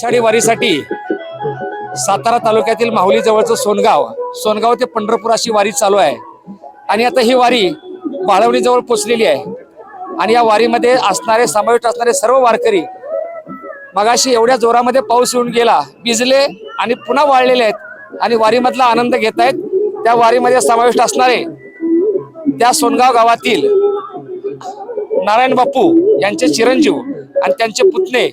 आषाढी वारीसाठी सातारा तालुक्यातील माहुली जवळचं सोनगाव सोनगाव ते पंढरपूर अशी वारी चालू आहे. आणि आता ही वारी बाळवणीजवळ पोचलेली आहे. आणि या वारीमध्ये असणारे समाविष्ट असणारे सर्व वारकरी मगाशी एवढ्या जोरामध्ये पाऊस येऊन गेला भिजले आणि पुन्हा वाळलेले आहेत आणि वारीमधला आनंद घेत आहेत. त्या वारीमध्ये समाविष्ट असणारे त्या सोनगाव गावातील नारायण बापू यांचे चिरंजीव आणि त्यांचे पुतणे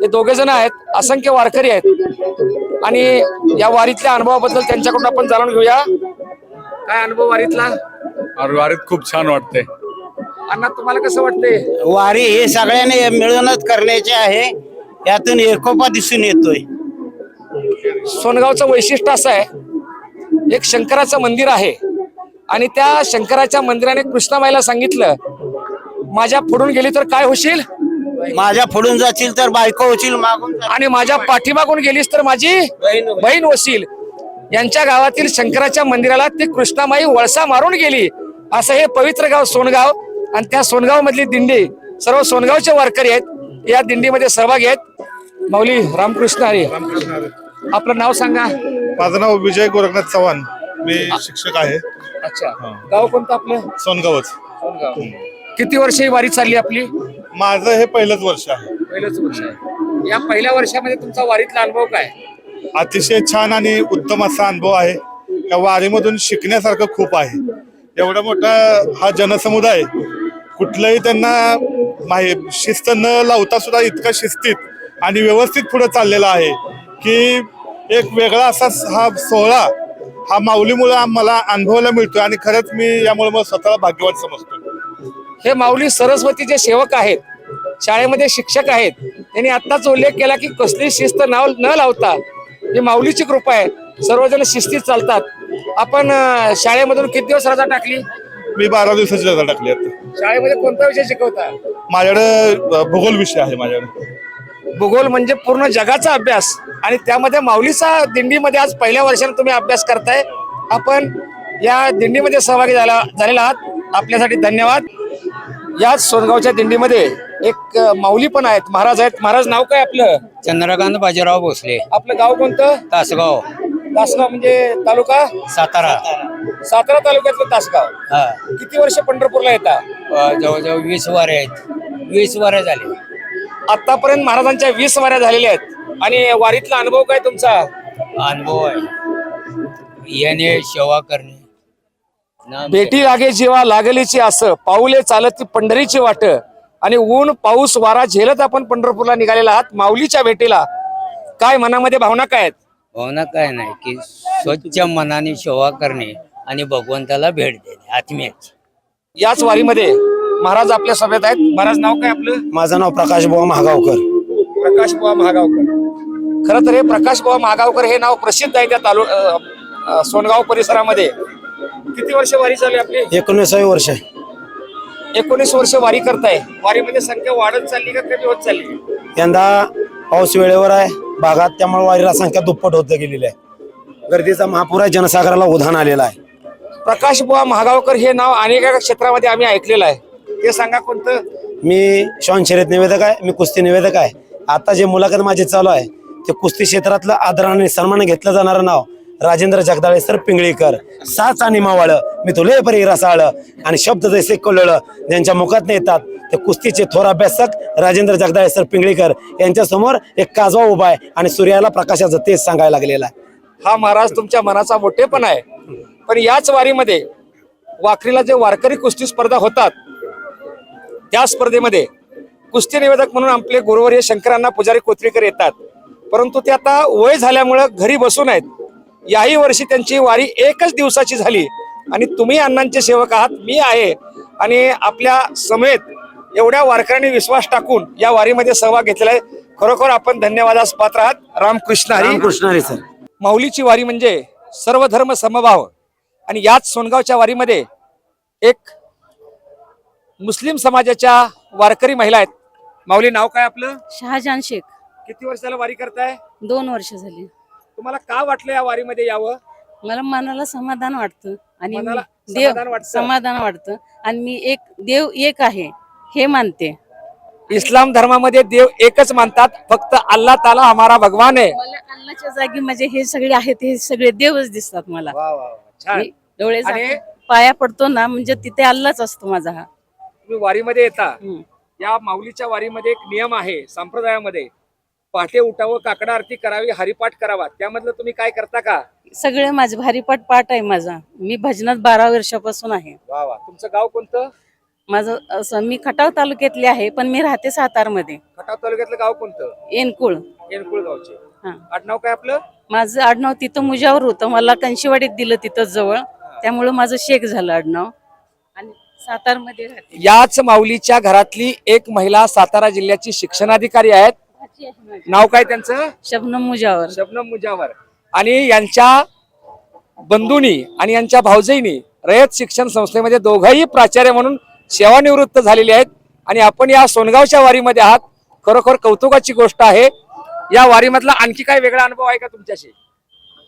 हे दोघे जण आहेत असंख्य वारकरी आहेत. आणि या वारीतल्या अनुभवाबद्दल त्यांच्याकडून आपण जाणून घेऊया. काय अनुभव वारीतला? वारीत खूप छान वाटते अण्णा तुम्हाला कसं वाटतंय? वारी हे सगळ्यांनी मिळूनच करण्याचे आहे. यातून एकोपा दिसून येतोय. सोनगावचं वैशिष्ट्य असं आहे एक शंकराचं मंदिर आहे. आणि त्या शंकराच्या मंदिराने कृष्णामाईला सांगितलं माझ्या पुढून गेली तर काय होशील? माझ्या फोडून जाशील तर बायको होशील मागून. आणि माझ्या पाठीमागून गेलीस तर माझी. बहीण वसील यांच्या गावातील शंकराच्या मंदिराला ती कृष्णामाई वळसा मारून गेली. असं हे पवित्र गाव सोनगाव आणि त्या सोनगाव मधली दिंडी सर्व सोनगावचे वारकरी आहेत या दिंडीमध्ये सहभागी आहेत. माऊली रामकृष्ण हरी. आपलं नाव सांगा. माझं नाव विजय गोरखनाथ चव्हाण. मी शिक्षक आहे. अच्छा. गाव कोणतं आपलं? सोनगावच. सोनगाव. किती वर्ष ही वारी चालली आपली? माझं हे पहिलंच वर्ष आहे. पहिलंच वर्ष आहे. या पहिल्या वर्षामध्ये तुमचा वारीतला अनुभव काय? अतिशय छान आणि उत्तम असा अनुभव आहे. या वारीमधून शिकण्यासारखं खूप आहे. एवढा मोठा हा जनसमुदाय कुठलंही त्यांना माहि शिस्त न लावता सुद्धा इतका शिस्तीत आणि व्यवस्थित पुढे चाललेला आहे की एक वेगळा असा हा सोहळा हा माऊलीमुळे मला अनुभवायला मिळतो आणि खरंच मी यामुळे मला स्वतःला भाग्यवान समजतो हे माऊली सरस्वतीचे सेवक आहेत शाळेमध्ये शिक्षक आहेत त्यांनी आत्ताच उल्लेख केला की कसली शिस्त नाव न लावता ही माऊलीची कृपा आहे. सर्वजण शिस्तीत चालतात. आपण शाळेमधून किती दिवस रजा टाकली? मी बारा दिवसाची रजा टाकली आता. शाळेमध्ये कोणता विषय शिकवता? माझ्याकडे भूगोल विषय आहे माझ्याकडे. भूगोल म्हणजे पूर्ण जगाचा अभ्यास आणि त्यामध्ये माऊलीचा दिंडीमध्ये आज पहिल्या वर्षाने तुम्ही अभ्यास करताय. आपण या दिंडीमध्ये सहभागी झाला झालेला आहात. आपल्यासाठी धन्यवाद. याच सोनगावच्या दिंडीमध्ये एक माऊली पण आहेत. महाराज आहेत. महाराज नाव काय आपलं? चंद्रकांत बाजीराव भोसले. आपलं गाव कोणतं? तासगाव. तासगाव म्हणजे तालुका? सातारा. सातारा तालुक्यातलं तासगाव. हा. किती वर्ष पंढरपूरला येतात अ, जवळजवळ वीस वारे आहेत. वीस वारे झाले. आतापर्यंत महाराजांच्या वीस वाऱ्या झालेल्या आहेत. आणि वारीतला अनुभव काय तुमचा? अनुभव आहे. याने सेवा करणे. बेटी लागे जीवा लागलीची असं पाऊले चालत ती पंढरीची वाट आणि ऊन पाऊस वारा झेलत आपण पंढरपूरला निघालेला आहात माऊलीच्या भेटीला काय मनामध्ये भावना काय आहेत? भावना काय नाही की स्वच्छ मनाने सेवा करणे आणि भगवंताला भेट देणे आत्म्याची. याच वारीमध्ये महाराज आपल्या सभेत आहेत. महाराज नाव काय आपलं? माझं नाव प्रकाश बुवा महागावकर. प्रकाश बुवा महागावकर. खरं तर हे प्रकाश बुवा महागावकर हे नाव प्रसिद्ध आहे त्या तालु अ, अ, सोनगाव परिसरामध्ये. किती वर्ष वारी चालू आहे आपली? एकोणीसावे वर्ष. आहे एकोणीस वर्ष वारी करताय. वारीमध्ये संख्या वाढत चालली का कमी होत चालली? यंदा पाऊस वेळेवर आहे. भागात त्यामुळे वारीला संख्या दुप्पट होत गेलेली आहे. गर्दीचा महापूर आहे. जनसागराला उधाण आलेला आहे. प्रकाश बुवा महागावकर हे नाव अनेक क्षेत्रामध्ये आम्ही ऐकलेलं आहे. ते सांगा कोणतं? मी श्वान शर्यत निवेदक आहे. मी कुस्ती निवेदक आहे. आता जे मुलाखत माझी चालू आहे ते कुस्ती क्षेत्रातलं आदराने सन्मान घेतलं जाणारं नाव राजेंद्र जगदाळे सर पिंगळीकर साच आणि मावाळ मी तुले परी रसाळ आणि शब्द जैसे कळळ ज्यांच्या मुखात येतात. ते कुस्तीचे थोर अभ्यासक राजेंद्र जगदाळे सर पिंगळीकर यांच्या समोर एक काजवा उभा आहे आणि सूर्याला प्रकाशाचं तेच सांगायला लागलेला हा महाराज तुमच्या मनाचा मोठेपण आहे. पण याच वारीमध्ये वाखरीला जे वारकरी कुस्ती स्पर्धा होतात त्या स्पर्धेमध्ये कुस्ती निवेदक म्हणून आपले गुरुवर्य शंकरांना पुजारी कोथरीकर येतात. परंतु ते आता वय झाल्यामुळं घरी बसून आहेत. याही वर्षी त्यांची वारी एकच दिवसाची झाली. आणि तुम्ही अण्णांचे सेवक आहात मी आहे. आणि आपल्या समेत एवढ्या वारकऱ्यांनी विश्वास टाकून या वारीमध्ये सहभाग घेतलेला आहे. खरोखर आपण धन्यवादास पात्र आहात. रामकृष्ण हरी. रामकृष्ण हरी सर. माऊलीची वारी म्हणजे सर्व धर्म समभाव. आणि याच सोनगावच्या वारीमध्ये एक मुस्लिम समाजाच्या वारकरी महिला आहेत. माऊली नाव काय आपलं? शहाजहान शेख. किती वर्षाला वारी करताय? दोन वर्ष झाली. तुम्हाला का वाटलं या वारीमध्ये यावं? मला मनाला समाधान वाटतं आणि मनाला मी देव समाधान वाटतं. समाधान वाटतं. आणि मी एक देव एक आहे हे मानते. इस्लाम धर्मामध्ये देव एकच मानतात फक्त अल्लाह ताला हमारा भगवान आहे. मला अल्लाच्या जागी म्हणजे हे सगळे आहेत हे सगळे देवच दिसतात मला. छान. मी डोळे आणि- झाकून पाया पडतो ना म्हणजे तिथे अल्लाच असतो माझा हा. तुम्ही वारीमध्ये येता. हम्म. या माऊलीच्या वारीमध्ये एक नियम आहे संप्रदायामध्ये. पहाटे उठावं काकडा आरती करावी हरिपाठ करावा. त्यामधलं तुम्ही काय करता का? सगळे माझे भारीपाठ पाठ आहे माझा. मी भजनात बारा वर्षापासून आहे. वा वा. तुमचं गाव कोणतं? माझं असं मी खटाव तालुक्यातली आहे पण मी राहते सातारमध्ये. खटाव तालुक्यातलं गाव कोणतं? एनकुळ. एनकुळ गावचे. हा. आडनाव काय आपलं? माझं आडनाव तिथं मुजावर होतं. मला कंशीवाडीत दिलं तिथं जवळ. त्यामुळं माझं शेख झालं आडनाव. आणि सातारमध्ये राहते. याच माऊलीच्या घरातली एक महिला सातारा जिल्ह्याची शिक्षणाधिकारी आहेत. नाव काय त्यांचं? शबनम मुजावर. शबनम मुजावर. आणि यांच्या बंधूंनी आणि यांच्या भाऊजाईनी रयत शिक्षण संस्थेमध्ये दोघंही प्राचार्य म्हणून सेवानिवृत्त झालेले आहेत. आणि आपण या सोनगावच्या वारीमध्ये आहात. खरोखर कौतुकाची गोष्ट आहे. या वारीमधला आणखी काय वेगळा अनुभव आहे का तुमच्याशी?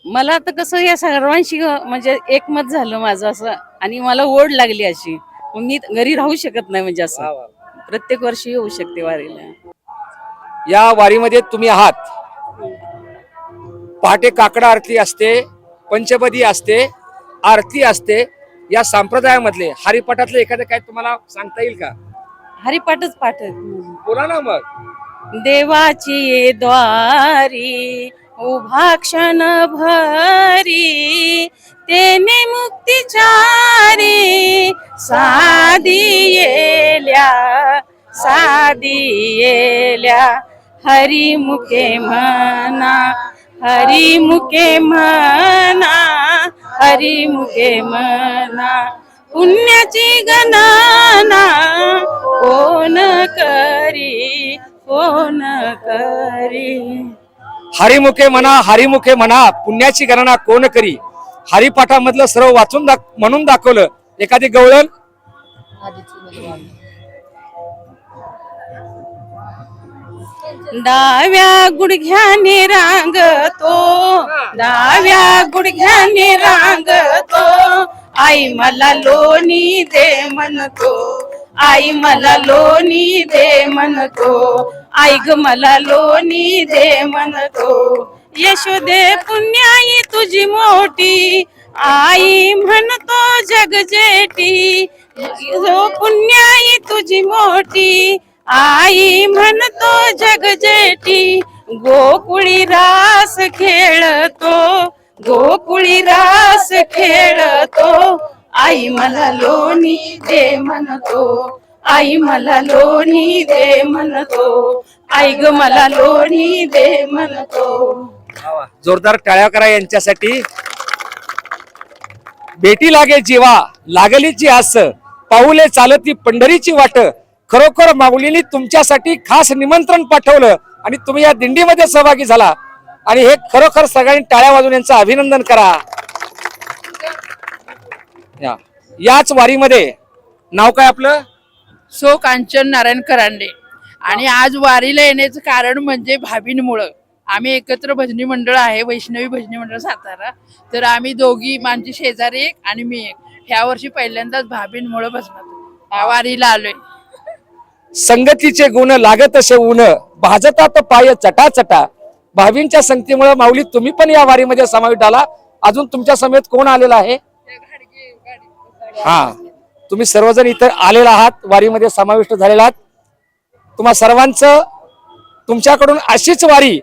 मला आता कसं या सर्वांशी म्हणजे एकमत झालं माझं असं. आणि मला ओढ लागली अशी. मी घरी राहू शकत नाही म्हणजे असं. प्रत्येक वर्षी येऊ शकते वारीला. या वारीमध्ये तुम्ही आहात. पहाटे काकडा आरती असते पंचपदी असते आरती असते. या संप्रदायामधले हरिपाठातले एखादं काय तुम्हाला सांगता येईल का? हरिपाठच पाठ. बोला ना मग. देवाची द्वारी उभा क्षण भरी तेने मुक्तिचारी साधी येल्या साधी येल्या हरिमुखे म्हणा हरिमुखे म्हणा हरिमुखे म्हणा पुण्याची गणना कोण करी कोण करी? हरिमुखे म्हणा हरिमुखे म्हणा पुण्याची गणना कोण करी? हरिपाठामधलं सर्व वाचून दाख म्हणून दाखवलं. एखादी गवळण? डाव्या गुडघ्याने रांगतो. डाव्या गुडघ्याने रांगतो. आई मला लोणी दे म्हणतो. आई मला लोणी दे म्हणतो. आई ग मला लोणी दे म्हणतो. यशोदे पुण्याई तुझी मोठी. आई म्हणतो जगजेटी जो पुण्याई तुझी मोठी. आई म्हणतो जगजेटी गोकुळी रास खेळतो गोकुळी रास खेळतो. आई मला लोणी दे म्हणतो आई मला लोणी दे म्हणतो आई ग मला लोणी दे म्हणतो. जोरदार टाळ्या करा यांच्यासाठी. बेटी लागे जीवा लागलीची आस पाऊले चालती पंढरीची वाट खरोखर माऊलीने तुमच्यासाठी खास निमंत्रण पाठवलं आणि तुम्ही या दिंडीमध्ये सहभागी झाला. आणि हे खरोखर सगळ्यांनी टाळ्या वाजून यांचं अभिनंदन करा. या- याच वारीमध्ये नाव काय आपलं? सो कांचन नारायण करांडे. आणि आज वारीला येण्याचं कारण म्हणजे भाभींमुळं. आम्ही एकत्र भजनी मंडळ आहे वैष्णवी भजनी मंडळ सातारा. तर आम्ही दोघी माझी शेजारी एक आणि मी एक. ह्या वर्षी पहिल्यांदाच भाभींमुळं बसणार वारीला आलोय. संगतीचे गुण लागत असे ऊन भाजतात पाय चटा चटा भावींच्या संगतीमुळे माऊली तुम्ही पण या वारीमध्ये समाविष्ट आला. अजून तुमच्या समेत कोण आलेला आहे? हा. तुम्ही सर्वजण इतर आलेला आहात वारीमध्ये समाविष्ट झालेला आहात. तुम्हा सर्वांचं तुमच्याकडून अशीच वारी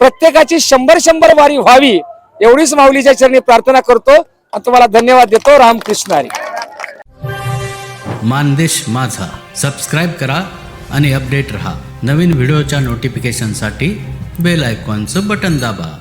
प्रत्येकाची शंभर शंभर वारी व्हावी एवढीच माऊलीच्या चरणी प्रार्थना करतो. आणि तुम्हाला धन्यवाद देतो. रामकृष्ण हरी. मानदेश माझा. सबस्क्राईब करा आणि अपडेट रहा. नवीन व्हिडिओच्या नोटिफिकेशनसाठी बेल आयकॉनचं बटन दाबा.